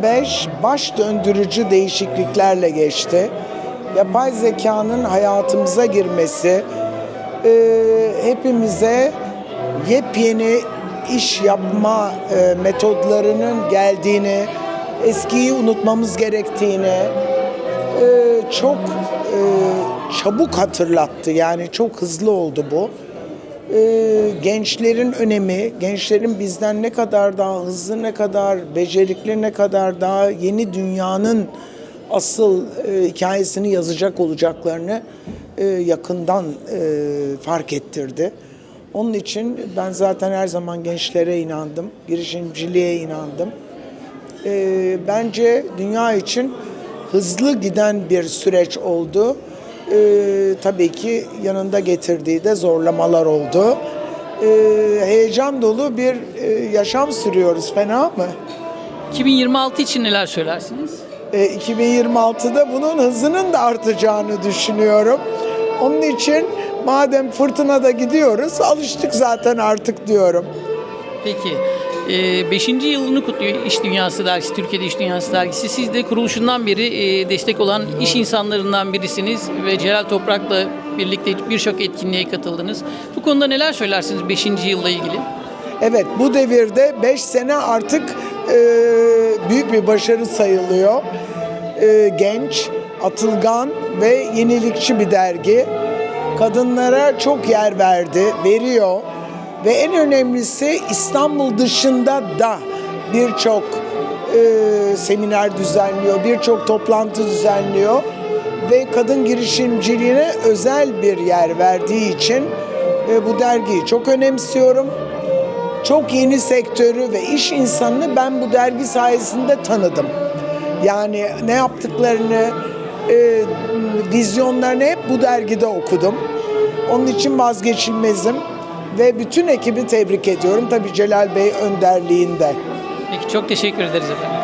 2005 baş döndürücü değişikliklerle geçti. Yapay zekanın hayatımıza girmesi e, hepimize yepyeni iş yapma e, metodlarının geldiğini, eskiyi unutmamız gerektiğini e, çok e, çabuk hatırlattı. Yani çok hızlı oldu bu. Ee, gençlerin önemi, gençlerin bizden ne kadar daha hızlı, ne kadar becerikli, ne kadar daha yeni dünyanın asıl e, hikayesini yazacak olacaklarını e, yakından e, fark ettirdi. Onun için ben zaten her zaman gençlere inandım, girişimciliğe inandım. E, bence dünya için hızlı giden bir süreç oldu. E, tabii ki yanında getirdiği de zorlamalar oldu. E, heyecan dolu bir e, yaşam sürüyoruz. Fena mı? 2026 için neler söylersiniz? E, 2026'da bunun hızının da artacağını düşünüyorum. Onun için madem fırtınada gidiyoruz, alıştık zaten artık diyorum. Peki. 5. yılını kutluyor İş Dünyası Dergisi, Türkiye'de İş Dünyası Dergisi. Siz de kuruluşundan beri e, destek olan iş insanlarından birisiniz ve Celal Toprak'la birlikte birçok etkinliğe katıldınız. Bu konuda neler söylersiniz 5. yılla ilgili? Evet bu devirde 5 sene artık e, büyük bir başarı sayılıyor. E, genç, atılgan ve yenilikçi bir dergi. Kadınlara çok yer verdi, veriyor. Ve en önemlisi İstanbul dışında da birçok e, seminer düzenliyor, birçok toplantı düzenliyor. Ve kadın girişimciliğine özel bir yer verdiği için e, bu dergiyi çok önemsiyorum çok yeni sektörü ve iş insanını ben bu dergi sayesinde tanıdım. Yani ne yaptıklarını, e, vizyonlarını hep bu dergide okudum. Onun için vazgeçilmezim ve bütün ekibi tebrik ediyorum. Tabii Celal Bey önderliğinde. Peki çok teşekkür ederiz efendim.